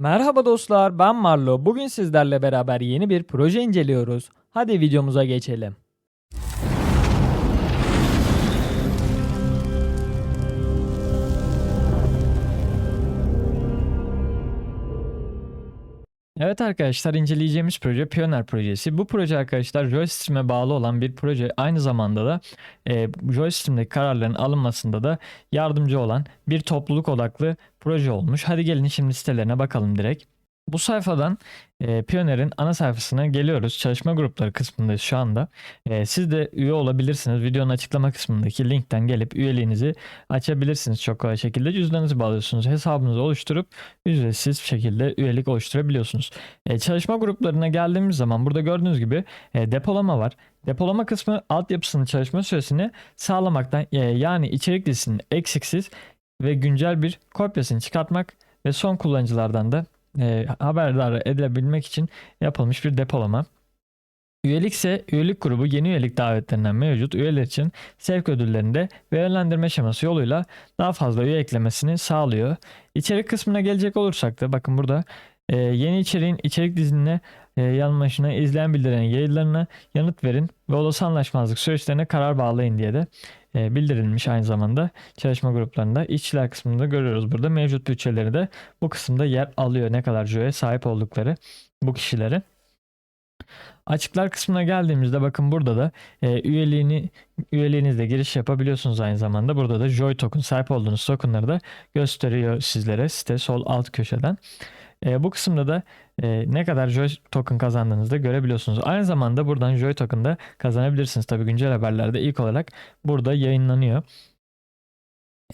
Merhaba dostlar, ben Marlo. Bugün sizlerle beraber yeni bir proje inceliyoruz. Hadi videomuza geçelim. Evet arkadaşlar inceleyeceğimiz proje Pioneer projesi. Bu proje arkadaşlar Joysystem'e bağlı olan bir proje. Aynı zamanda da e, Joysystem'deki kararların alınmasında da yardımcı olan bir topluluk odaklı proje olmuş. Hadi gelin şimdi sitelerine bakalım direkt. Bu sayfadan e, Pioneer'in ana sayfasına geliyoruz. Çalışma grupları kısmındayız şu anda. E, siz de üye olabilirsiniz. Videonun açıklama kısmındaki linkten gelip üyeliğinizi açabilirsiniz çok kolay şekilde. Cüzdanınızı bağlıyorsunuz. Hesabınızı oluşturup ücretsiz şekilde üyelik oluşturabiliyorsunuz. E, çalışma gruplarına geldiğimiz zaman burada gördüğünüz gibi e, depolama var. Depolama kısmı altyapısının çalışma süresini sağlamaktan e, yani içerik listesinin eksiksiz ve güncel bir kopyasını çıkartmak ve son kullanıcılardan da e, haberdar edilebilmek için yapılmış bir depolama. Üyelik ise üyelik grubu yeni üyelik davetlerinden mevcut üyeler için sevk ödüllerinde ve yönlendirme şeması yoluyla daha fazla üye eklemesini sağlıyor. İçerik kısmına gelecek olursak da bakın burada e, yeni içeriğin içerik diziline e, yanlışına izleyen bildiren yayınlarına yanıt verin ve olası anlaşmazlık süreçlerine karar bağlayın diye de bildirilmiş aynı zamanda çalışma gruplarında. İşçiler kısmında görüyoruz burada mevcut bütçeleri de bu kısımda yer alıyor ne kadar joya sahip oldukları bu kişileri. Açıklar kısmına geldiğimizde bakın burada da e, üyeliğini üyeliğinizle giriş yapabiliyorsunuz aynı zamanda. Burada da Joy token sahip olduğunuz tokenları da gösteriyor sizlere site sol alt köşeden. E, bu kısımda da e, ne kadar Joy token kazandığınızı da görebiliyorsunuz. Aynı zamanda buradan Joy token da kazanabilirsiniz. Tabi güncel haberlerde ilk olarak burada yayınlanıyor.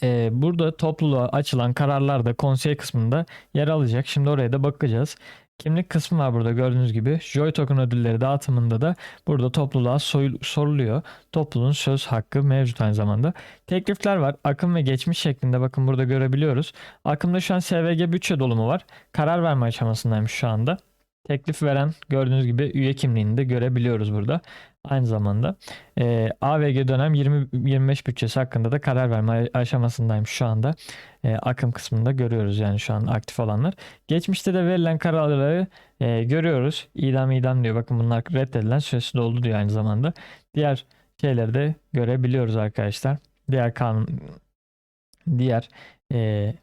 E, burada topluluğa açılan kararlar da konsey kısmında yer alacak. Şimdi oraya da bakacağız. Kimlik kısmı var burada gördüğünüz gibi. Joy token ödülleri dağıtımında da burada topluluğa soruluyor. Topluluğun söz hakkı mevcut aynı zamanda. Teklifler var. Akım ve geçmiş şeklinde bakın burada görebiliyoruz. Akımda şu an SVG bütçe dolumu var. Karar verme aşamasındaymış şu anda. Teklif veren gördüğünüz gibi üye kimliğini de görebiliyoruz burada. Aynı zamanda e, AVG dönem 20-25 bütçesi hakkında da karar verme aşamasındaymış şu anda. E, akım kısmında görüyoruz yani şu an aktif olanlar. Geçmişte de verilen kararları e, görüyoruz. İdam idam diyor. Bakın bunlar reddedilen süresi doldu diyor aynı zamanda. Diğer şeyleri de görebiliyoruz arkadaşlar. Diğer kanun diğer e,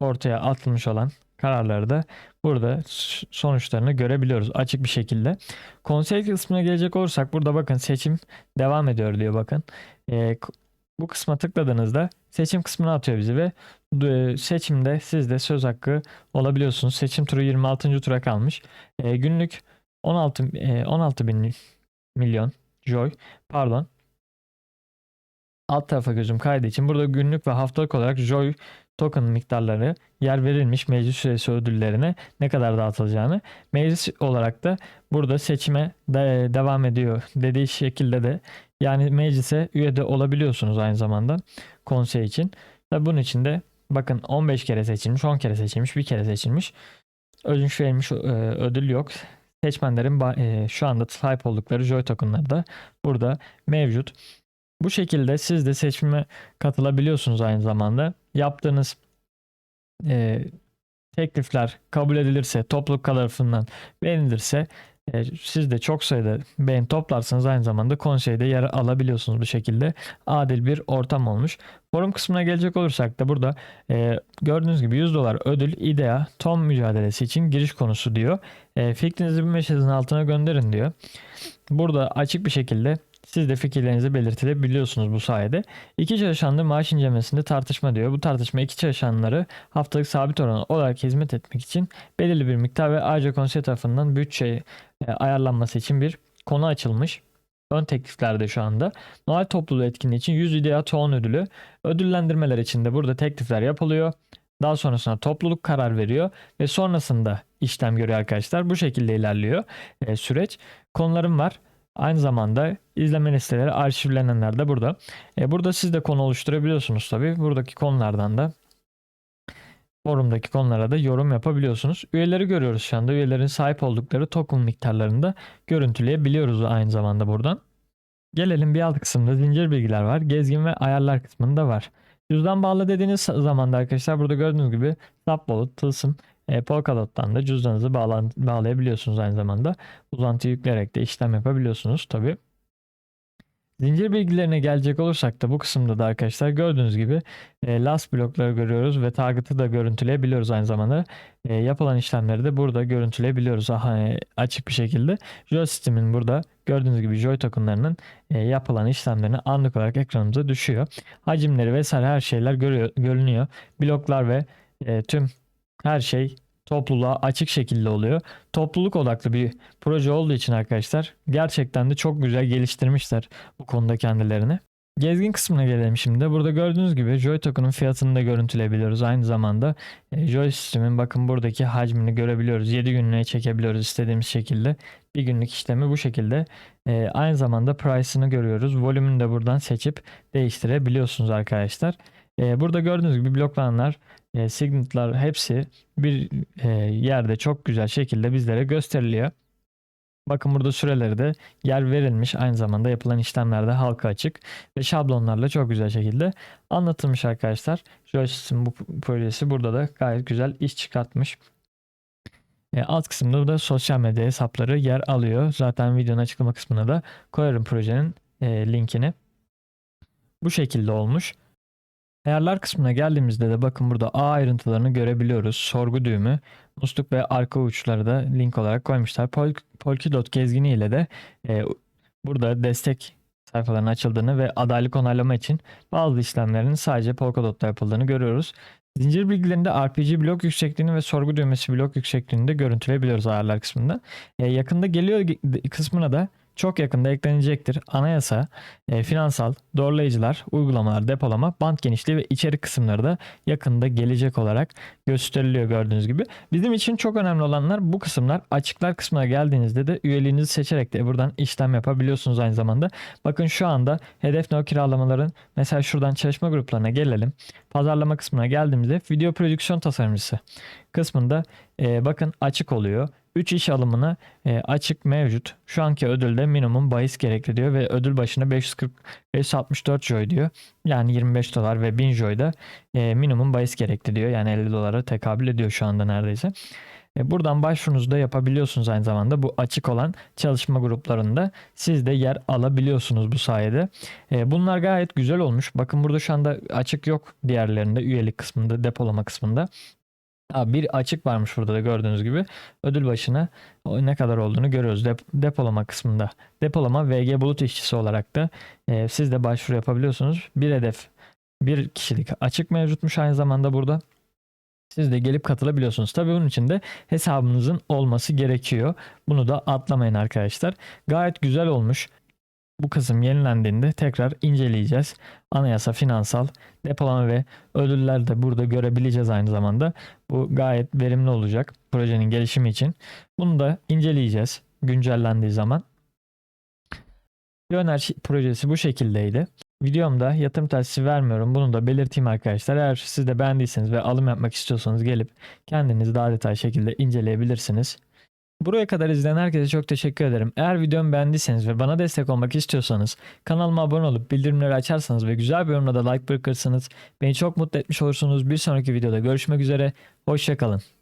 ortaya atılmış olan kararları da burada sonuçlarını görebiliyoruz açık bir şekilde. Konsey kısmına gelecek olursak burada bakın seçim devam ediyor diyor bakın. E, bu kısma tıkladığınızda seçim kısmına atıyor bizi ve e, seçimde siz de söz hakkı olabiliyorsunuz. Seçim turu 26. tura kalmış. E, günlük 16 e, 16 bin milyon joy pardon alt tarafa gözüm kaydı için burada günlük ve haftalık olarak joy token miktarları yer verilmiş meclis süresi ödüllerine ne kadar dağıtılacağını meclis olarak da burada seçime de devam ediyor dediği şekilde de yani meclise üye de olabiliyorsunuz aynı zamanda konsey için. Tabi bunun için de bakın 15 kere seçilmiş, 10 kere seçilmiş, bir kere seçilmiş. Ödünç verilmiş e, ödül yok. Seçmenlerin e, şu anda sahip oldukları Joy tokenları da burada mevcut. Bu şekilde siz de seçime katılabiliyorsunuz aynı zamanda. Yaptığınız e, teklifler kabul edilirse, topluluk tarafından beğenilirse e, siz de çok sayıda beğen toplarsanız aynı zamanda konseyde yer alabiliyorsunuz bu şekilde. Adil bir ortam olmuş. Forum kısmına gelecek olursak da burada e, gördüğünüz gibi 100 dolar ödül IDEA Tom mücadelesi için giriş konusu diyor. E, fikrinizi bir meşazın altına gönderin diyor. Burada açık bir şekilde siz de fikirlerinizi belirtilebiliyorsunuz bu sayede. İki çalışanlı maaş incelemesinde tartışma diyor. Bu tartışma iki çalışanları haftalık sabit oran olarak hizmet etmek için belirli bir miktar ve ayrıca konsey tarafından bütçe e, ayarlanması için bir konu açılmış. Ön tekliflerde şu anda. Noel topluluğu etkinliği için 100 idea ton ödülü. Ödüllendirmeler için de burada teklifler yapılıyor. Daha sonrasında topluluk karar veriyor ve sonrasında işlem görüyor arkadaşlar. Bu şekilde ilerliyor e, süreç. Konularım var. Aynı zamanda izleme listeleri arşivlenenler de burada. E, burada siz de konu oluşturabiliyorsunuz tabi. Buradaki konulardan da forumdaki konulara da yorum yapabiliyorsunuz. Üyeleri görüyoruz şu anda. Üyelerin sahip oldukları token miktarlarını da görüntüleyebiliyoruz aynı zamanda buradan. Gelelim bir alt kısımda zincir bilgiler var. Gezgin ve ayarlar kısmında var. Cüzdan bağlı dediğiniz zamanda arkadaşlar burada gördüğünüz gibi Subwallet, Tılsım E, Polkadot'tan da cüzdanınızı bağlan- bağlayabiliyorsunuz aynı zamanda. Uzantı yükleyerek de işlem yapabiliyorsunuz tabii. Zincir bilgilerine gelecek olursak da bu kısımda da arkadaşlar gördüğünüz gibi e, last blokları görüyoruz ve target'ı da görüntüleyebiliyoruz aynı zamanda. E, yapılan işlemleri de burada görüntüleyebiliyoruz aha, e, açık bir şekilde. Joy sistemin burada gördüğünüz gibi Joy tokenlarının e, yapılan işlemlerini anlık olarak ekranımıza düşüyor. Hacimleri vesaire her şeyler görüyor, görünüyor. Bloklar ve e, tüm her şey topluluğa açık şekilde oluyor. Topluluk odaklı bir proje olduğu için arkadaşlar gerçekten de çok güzel geliştirmişler bu konuda kendilerini. Gezgin kısmına gelelim şimdi. Burada gördüğünüz gibi Joy Token'ın fiyatını da görüntüleyebiliyoruz. Aynı zamanda e, Joy sistemin bakın buradaki hacmini görebiliyoruz. 7 günlüğe çekebiliyoruz istediğimiz şekilde. Bir günlük işlemi bu şekilde. E, aynı zamanda price'ını görüyoruz. Volümünü de buradan seçip değiştirebiliyorsunuz arkadaşlar. E, burada gördüğünüz gibi bloklananlar, e, signetlar hepsi bir e, yerde çok güzel şekilde bizlere gösteriliyor. Bakın burada süreleri de yer verilmiş. Aynı zamanda yapılan işlemlerde halka açık ve şablonlarla çok güzel şekilde anlatılmış arkadaşlar. Joysystem bu projesi burada da gayet güzel iş çıkartmış. E, alt kısımda da sosyal medya hesapları yer alıyor. Zaten videonun açıklama kısmına da koyarım projenin e, linkini. Bu şekilde olmuş. Ayarlar kısmına geldiğimizde de bakın burada ağ ayrıntılarını görebiliyoruz. Sorgu düğümü, musluk ve arka uçları da link olarak koymuşlar. Pol Polkadot gezgini ile de e, burada destek sayfalarının açıldığını ve adaylık onaylama için bazı işlemlerin sadece Polkadot'ta yapıldığını görüyoruz. Zincir bilgilerinde RPG blok yüksekliğini ve sorgu düğmesi blok yüksekliğini de görüntüleyebiliyoruz ayarlar kısmında. E, yakında geliyor ge- kısmına da çok yakında eklenecektir. Anayasa, e, finansal, doğrulayıcılar, uygulamalar, depolama, band genişliği ve içerik kısımları da yakında gelecek olarak gösteriliyor gördüğünüz gibi. Bizim için çok önemli olanlar bu kısımlar. Açıklar kısmına geldiğinizde de üyeliğinizi seçerek de buradan işlem yapabiliyorsunuz aynı zamanda. Bakın şu anda hedef no kiralamaların mesela şuradan çalışma gruplarına gelelim. Pazarlama kısmına geldiğimizde video prodüksiyon tasarımcısı kısmında e, bakın açık oluyor. 3 iş alımına e, açık mevcut. Şu anki ödülde minimum bahis gerekli diyor ve ödül başına 540 564 joy diyor. Yani 25 dolar ve 1000 joy da e, minimum bahis gerekli diyor. Yani 50 dolara tekabül ediyor şu anda neredeyse. E, buradan başvurunuzu da yapabiliyorsunuz aynı zamanda bu açık olan çalışma gruplarında siz de yer alabiliyorsunuz bu sayede. E, bunlar gayet güzel olmuş. Bakın burada şu anda açık yok diğerlerinde üyelik kısmında depolama kısmında. Aa, bir açık varmış burada da gördüğünüz gibi. Ödül başına ne kadar olduğunu görüyoruz. Dep- depolama kısmında. Depolama VG bulut işçisi olarak da e, siz de başvuru yapabiliyorsunuz. Bir hedef, bir kişilik açık mevcutmuş aynı zamanda burada. Siz de gelip katılabiliyorsunuz. Tabii bunun için de hesabınızın olması gerekiyor. Bunu da atlamayın arkadaşlar. Gayet güzel olmuş. Bu kısım yenilendiğinde tekrar inceleyeceğiz. Anayasa, finansal, depolama ve ödüller de burada görebileceğiz aynı zamanda. Bu gayet verimli olacak projenin gelişimi için. Bunu da inceleyeceğiz güncellendiği zaman. Şi- projesi bu şekildeydi. Videomda yatırım tavsiyesi vermiyorum. Bunu da belirteyim arkadaşlar. Eğer siz de beğendiyseniz ve alım yapmak istiyorsanız gelip kendiniz daha detaylı şekilde inceleyebilirsiniz. Buraya kadar izleyen herkese çok teşekkür ederim. Eğer videomu beğendiyseniz ve bana destek olmak istiyorsanız kanalıma abone olup bildirimleri açarsanız ve güzel bir yorumla da like bırakırsanız beni çok mutlu etmiş olursunuz. Bir sonraki videoda görüşmek üzere. Hoşçakalın.